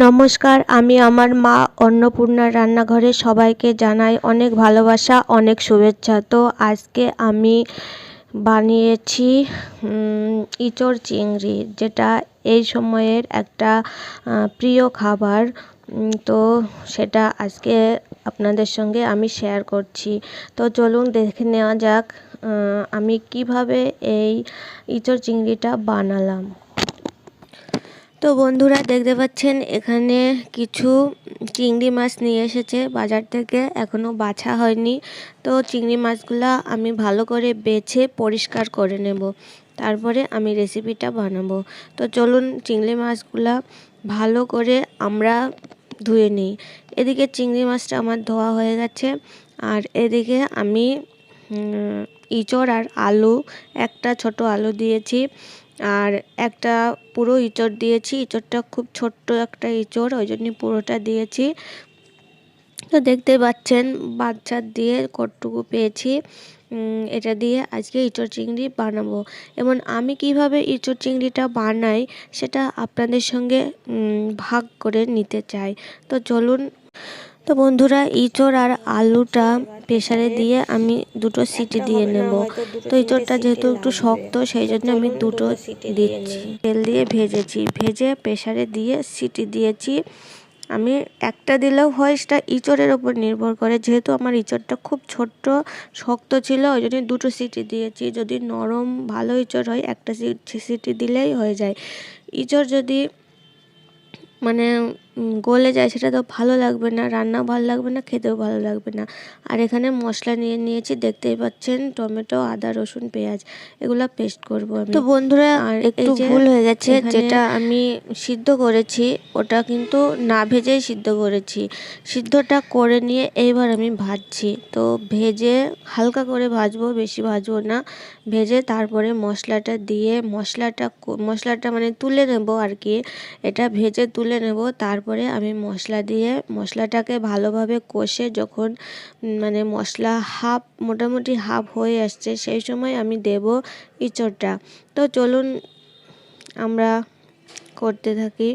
নমস্কার আমি আমার মা অন্নপূর্ণার রান্নাঘরে সবাইকে জানাই অনেক ভালোবাসা অনেক শুভেচ্ছা। তো আজকে আমি বানিয়েছি উম, চিংড়ি যেটা এই সময়ের একটা প্রিয় খাবার। তো সেটা আজকে আপনাদের সঙ্গে আমি শেয়ার করছি। তো চলুন দেখে নেওয়া যাক আমি কীভাবে এই ইঁচড় চিংড়িটা বানালাম। তো বন্ধুরা দেখতে পাচ্ছেন, এখানে কিছু চিংড়ি মাছ নিয়ে এসেছে বাজার থেকে এখনও বাছা হয়নি। তো চিংড়ি মাছগুলা আমি ভালো করে বেছে পরিষ্কার করে নেব। তারপরে আমি রেসিপিটা বানাবো। তো চলুন চিংড়ি মাছগুলা ভালো করে আমরা ধুয়ে নিই। এদিকে চিংড়ি মাছটা আমার ধোয়া হয়ে গেছে। আর এদিকে আমি ইঁচড় আর আলু, একটা ছোট আলু দিয়েছি। আর একটা পুরো ইঁচড় দিয়েছি, ইঁচড়টা খুব ছোট্ট একটা ইঁচড়, ওই জন্য পুরোটা দিয়েছি। তো দেখতে পাচ্ছেন বাচ্চার দিয়ে কটটুকু পেয়েছি। এটা দিয়ে আজকে ইঁচড় চিংড়ি বানাবো। এবং আমি কীভাবে ইঁচড় চিংড়িটা বানাই, সেটা আপনাদের সঙ্গে ভাগ করে নিতে চাই। তো চলুন তো বন্ধুরা, ইঁচড় আর আলুটা প্রেসারে দিয়ে আমি দুটো সিটি দিয়ে নেব। তো ইঁচড়টা যেহেতু একটু শক্ত, সেই জন্য আমি দুটো সিটি দিচ্ছি। তেল দিয়ে ভেজেছি। ভেজে প্রেসারে দিয়ে সিটি দিয়েছি। আমি একটা দিলেও হয় সেটা ইঁচড়ের ওপর নির্ভর করে। যেহেতু আমার ইঁচড়টা খুব ছোট্ট, শক্ত ছিল, ওই জন্য দুটো সিটি দিয়েছি। যদি নরম, ভালো ইঁচড় হয়, একটা সিটি দিলেই হয়ে যায়। ইঁচড় যদি মানে গলে যায় সেটা তো ভালো লাগবে না রান্নাও ভালো লাগবে না খেতেও ভালো লাগবে না। আর এখানে মশলা নিয়ে নিয়েছি দেখতেই পাচ্ছেন টমেটো আদা রসুন পেঁয়াজ এগুলো পেস্ট করব আমি। তো বন্ধুরা আর একটু ভুল হয়ে গেছে যেটা আমি সিদ্ধ করেছি ওটা কিন্তু না ভেজেই সিদ্ধ করেছি। সিদ্ধটা করে নিয়ে এইবার আমি ভাজছি। তো ভেজে হালকা করে ভাজবো বেশি ভাজবো না। ভেজে তারপরে মশলাটা দিয়ে মশলাটা মশলাটা মানে তুলে নেব আর কি। এটা ভেজে তুলে নেব তারপরে আমি মশলা দিয়ে, মশলাটাকে ভালোভাবে কষে যখন মানে মশলা হাফ, মোটামুটি হাফ হয়ে আসছে, সেই সময় আমি দেব ইঁচড়টা। তো চলুন আমরা করতে থাকি।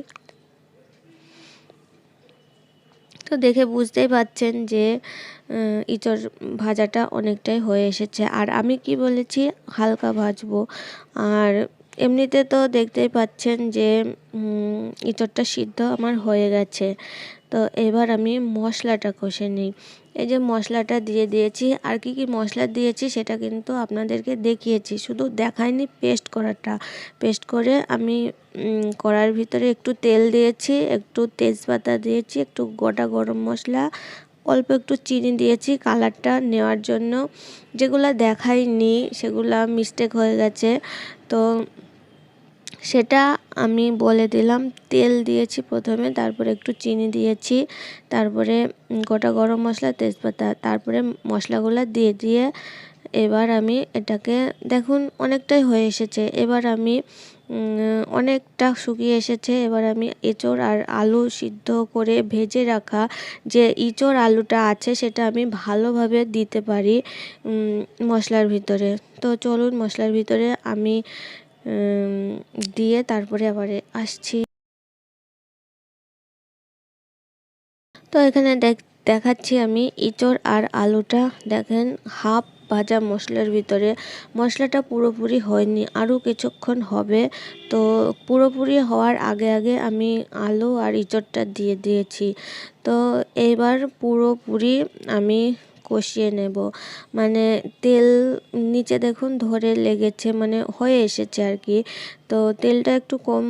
তো দেখে বুঝতেই পাচ্ছেন যে ইঁচড় ভাজাটা অনেকটাই হয়ে এসেছে। আর আমি কি বলেছি? হালকা ভাজবো। আর এমনিতে তো দেখতেই পাচ্ছেন যে ইঁচড়টা সিদ্ধ আমার হয়ে গেছে। তো এবার আমি মশলাটা কষে নিই। এই যে মশলাটা দিয়ে দিয়েছি, আর কি কি মশলা দিয়েছি সেটা কিন্তু আপনাদেরকে দেখিয়েছি। শুধু দেখায়নি পেস্ট করাটা। পেস্ট করে আমি কড়ার ভিতরে একটু তেল দিয়েছি, একটু তেজপাতা দিয়েছি, একটু গোটা গরম মশলা, অল্প একটু চিনি দিয়েছি কালারটা নেওয়ার জন্য। যেগুলো দেখাইনি, সেগুলো মিস্টেক হয়ে গেছে। তো সেটা আমি বলে দিলাম। তেল দিয়েছি প্রথমে, তারপরে একটু চিনি দিয়েছি, তারপরে গোটা গরম মশলা, তেজপাতা, তারপরে মশলাগুলো দিয়ে দিয়ে এবার আমি এটাকে, দেখুন অনেকটাই হয়ে এসেছে। এবার আমি অনেকটা শুকিয়ে এসেছে। এবার আমি এঁচড় আর আলু সিদ্ধ করে ভেজে রাখা যে ইঁচড় আলুটা আছে, সেটা আমি ভালোভাবে দিতে পারি মশলার ভিতরে। তো চলুন মশলার ভিতরে আমি দিয়ে তারপরে আবার আসছি। তো এখানে দেখাচ্ছি আমি ইঁচড় আর আলুটা। দেখেন, হাফ ভাজা মশলার ভিতরে। মশলাটা পুরোপুরি হয়নি, আরও কিছুক্ষণ হবে। তো পুরোপুরি হওয়ার আগে আগে আমি আলু আর ইঁচড়টা দিয়ে দিয়েছি। তো এবার পুরোপুরি আমি কষিয়ে নেব। মানে তেল নিচে দেখুন ধরে লেগেছে মানে হয়ে এসেছে আর কি। তো তেলটা একটু কম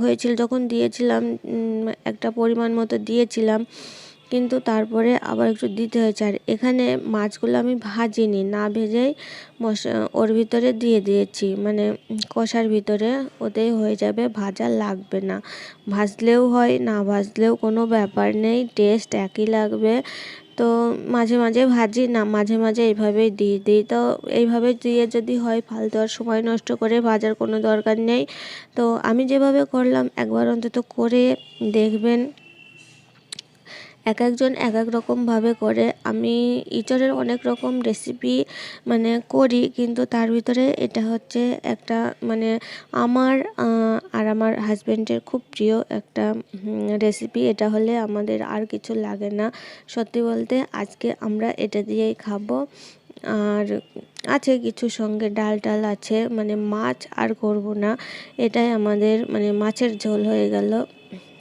হয়েছিল যখন দিয়েছিলাম একটা পরিমাণ মতো দিয়েছিলাম। কিন্তু তারপরে আবার একটু দিতে হয়েছে। আর এখানে মাছগুলো আমি ভাজিনি, না ভেজেই মশলা, ওর ভিতরে দিয়ে দিয়েছি। মানে কষার ভিতরে ওতেই হয়ে যাবে, ভাজা লাগবে না। ভাজলেও হয়, না ভাজলেও কোনো ব্যাপার নেই, টেস্ট একই লাগবে। তো মাঝে মাঝে ভাজি, না, মাঝে মাঝে এইভাবেই দিয়ে দিই। তো এইভাবে দিয়ে যদি হয়, ফালতু আর সময় নষ্ট করে ভাজার কোনো দরকার নেই। তো আমি যেভাবে করলাম, একবার অন্তত করে দেখবেন। এক একজন এক এক রকমভাবে করে। আমি ইঁচড়ের অনেক রকম রেসিপি মানে করি, কিন্তু তার ভিতরে এটা হচ্ছে একটা মানে আমার আর আমার হাজব্যান্ডের খুব প্রিয় একটা রেসিপি এটা হলে আমাদের আর কিছু লাগে না। সত্যি বলতে আজকে আমরা এটা দিয়েই খাব। আর আছে কিছু সঙ্গে ডাল টাল আছে মানে মাছ আর করব না। এটাই আমাদের মানে মাছের ঝোল হয়ে গেল।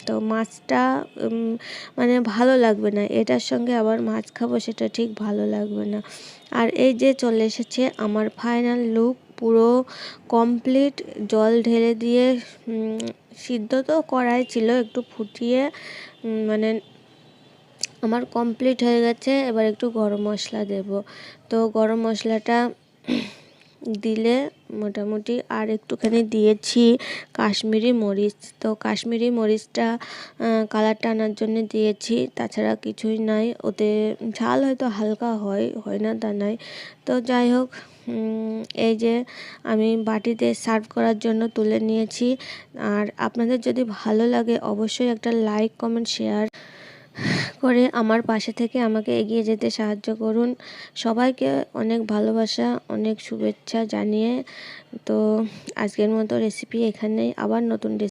তো মাছটা মানে ভালো লাগবে না। এটার সঙ্গে আবার মাছ খাব, সেটা ঠিক ভালো লাগবে না। আর এই যে চলে এসেছে আমার ফাইনাল লুক পুরো কমপ্লিট জল ঢেলে দিয়ে সিদ্ধ তো করাই ছিল, একটু ফুটিয়ে মানে আমার কমপ্লিট হয়ে গেছে। এবার একটু গরম মশলা দেব। তো গরম মশলাটা দিলে মোটামুটি। আর একটুখানি দিয়েছি কাশ্মীরি মরিচ। তো কাশ্মীরি মরিচটা কালারটা আনার জন্য দিয়েছি। তাছাড়া কিছুই নাই। ওতে ঝাল হয়তো হালকা হয় হয় না তা নাই। তো যাই হোক এই যে আমি বাটিতে সার্ভ করার জন্য তুলে নিয়েছি। আর আপনাদের যদি ভালো লাগে, অবশ্যই একটা লাইক, কমেন্ট, শেয়ার করে আমার পাশে থেকে আমাকে এগিয়ে যেতে সাহায্য করুন। সবাইকে অনেক ভালোবাসা, অনেক শুভেচ্ছা জানিয়ে তো আজকের মতো রেসিপি এখানেই। আবার নতুন